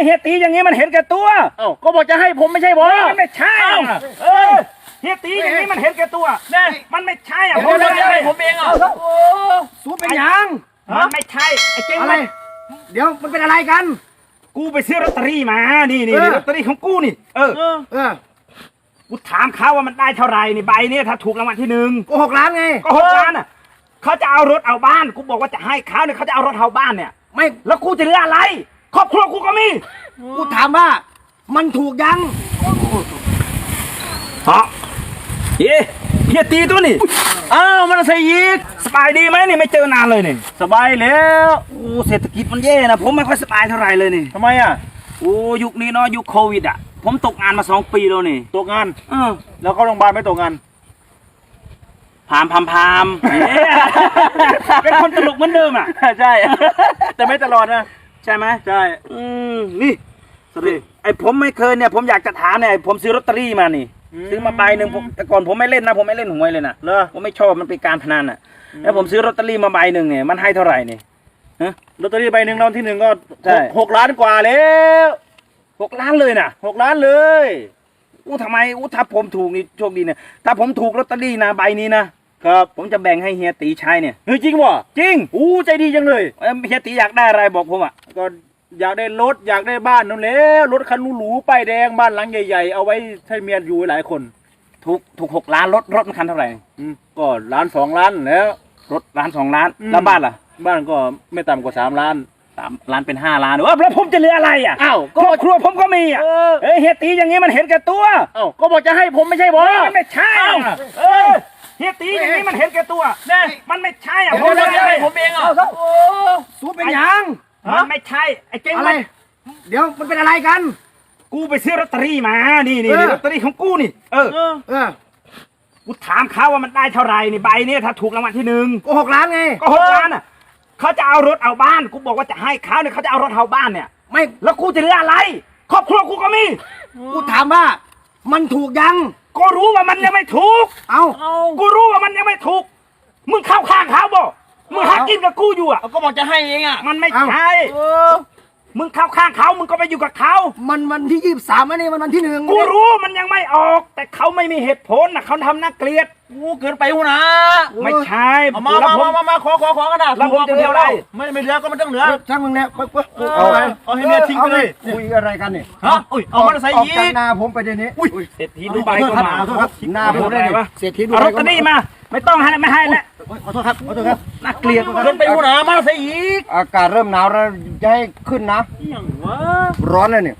ยเฮียตีอย่างนี้มันเห็นแก่ตัวเอ้าก็บอกจะให้ผมไม่ใช่บอมันไม่ใช่เอ้าอะเออเฮียตีอย่างนี้มันเห็นแก่ตัวแน่มันไม่ใช่อะผมผมจะจะให้ให้ผมเองอะสู้เป็นหยังมันไม่ใช่ไอ้เจ๊งอะไรมันเดี๋ยวมันเป็นอะไรกัน กูไปซื้อลอตเตอรี่มา นี่นี่เออนี่ลอตเตอรี่ของกูนี่เออเออ เออกูถามเขาว่ามันได้เท่าไหร่นี่ใบเนี่ยถ้าถูกรางวัลที่หนึ่งโกหกล้านไงก็หกล้านอะเขาจะเอารถเอาบ้าน กูบอกว่าจะให้เขาเนี่ยเขาจะเอารถเอาบ้านเนี่ย ไม่ แล้วกูจะเหลืออะไร ครอบครัวกูก็มี กูถามว่า มันถูกยังฮะเฮ้เฮียตีตัวนี่อ้าวมันใส่ยีกสบายดีไหมนี่ไม่เจอนานเลยนี่สบายแล้วโอ้เศรษฐกิจมันแย่นะผมไม่ค่อยสบายเท่าไหร่เลยนี่ทำไมอะโอ้ยุคนี้เนาะยุคโควิดอะ ผมตกงานมาสองปีแล้วนี่ตกงานเออแล้วเข้าโรงพยาบาลไม่ตกงานพามพามพามเย้เป็นคนตลกเหมือนเดิมอะใช่ แต่ไม่ตลอดนะ ใช่ไหมใช่อืมนี่สวัสดีไอ้ผมไม่เคยเนี่ยผมอยากจะถามเนี่ยผมซื้อลอตเตอรี่มานี่ ซื้อมาใบหนึ่งผมแต่ก่อนผมไม่เล่นนะผมไม่เล่นหวยเลยนะเหรอ ผมไม่ชอบมันเป็นการพนันอะ แล้วผมซื้อลอตเตอรี่มาใบหนึ่งเนี่ยมันให้เท่าไหร่นี่ลอตเตอรี่ใบหนึ่งรางวัลที่หนึ่งก็ใช่ หกหกล้านกว่าแล้วหกล้านเลยนะหกล้านเลย อู้ทำไมอู้ถ้าผมถูกนี่โชคดีเนี่ยถ้าผมถูกลอตเตอรี่นะใบนี้นะครับผมจะแบ่งให้เฮียตีใช้เนี่ยเฮ้ยจริงวะจริงอู้ใจดีจังเลยเอ้ยเฮียตีอยากได้อะไรบอกผมอะ ก็อยากได้รถอยากได้บ้านนั่นแหล้วรถคันหรูๆป้ายแดงบ้านหลังใหญ่ๆ เอาไว้ให้เมียอยู่หลายคน ถูกถูกหกล้านรถรถมันคันเท่าไหร่ อืมก็ล้านสองล้านแล้ว รถล้านสองล้านอืม แล้วบ้านล่ะบ้านก็ไม่ต่ำกว่าสามล้านสามล้านเป็นห้าล้านเออแล้วผมจะเหลืออะไรอะอ้าวครอบครัวผมก็มีอะเออเอ้ยเฮียตีอย่างนี้มันเห็นแก่ตัวเอ้าก็บอกจะให้ผมไม่ใช่บอ มันไม่ใช่เอ้าอะเออเฮียตีอย่างนี้มันเห็นแก่ตัวแน่มันไม่ใช่อะผมจะให้ผมเองอะสู้เป็นหยัง มันไม่ใช่ไอ้เจ๊งอะไร มันเดี๋ยวมันเป็นอะไรกัน กูไปซื้อลอตเตอรี่มานี่นี่เออ นี่ลอตเตอรี่ของกูนี่เออเออเออกูถามเขาว่ามันได้เท่าไหร่นี่ใบเนี่ยถ้าถูกรางวัลที่หนึ่งโกหกล้านไง ก็หกล้านอะเขาจะเอารถเอาบ้านกูบอกว่าจะให้เขาเนี่ยเขาจะเอารถเอาบ้านเนี่ย ไม่แล้วกูจะเหลืออะไร ครอบครัวกูก็มี กูถามว่า มันถูกยัง ก็รู้ว่ามันยังไม่ถูก เอา เอา กูรู้ว่ามันยังไม่ถูก มึงเข้า กินกับกูอยู่อะ ก็บอกจะให้เองอะ มันไม่ใช่เออมึงเข้าข้างเขา มึงก็ไปอยู่กับเขา มันวันที่ยี่สิบสามอันนี้มันวันที่หนึ่งกูรู้มันยังไม่ออก แต่เขาไม่มีเหตุผลนะเขาทำน่าเกลียดกูเกินไปหัวนะ ไม่ใช่เอามาแล้วมาผมมามามาขอขอขอกันนะแล้วผมจะเรียกอะไรไม่ไม่เหลือก็มันต้องเหลือเออช่างมึงเนี่ยปึ๊บปึ๊บเอาไงเอาให้เมียทิ้งไปเลยคุยอะไรกันเนี่ยฮะอุ้ยเอามันใส่ออกยีจากกนาผมไปเดี๋ยวนี้อุ้ยเศรษฐีดูใบก็มาขอโทษครับหน้าผมได้ดิเศรษฐีดูเอาใบรถตอรี่มาไม่ต้องให้ไม่ให้แล้ว ขอโทษครับ ขอโทษครับน่าเกลียดเกินไปหัวนะมาใส่ยีก อากาศเริ่มหนาวแล้วจะให้ขึ้นนะ อย่างวะร้อนเลยเนี่ย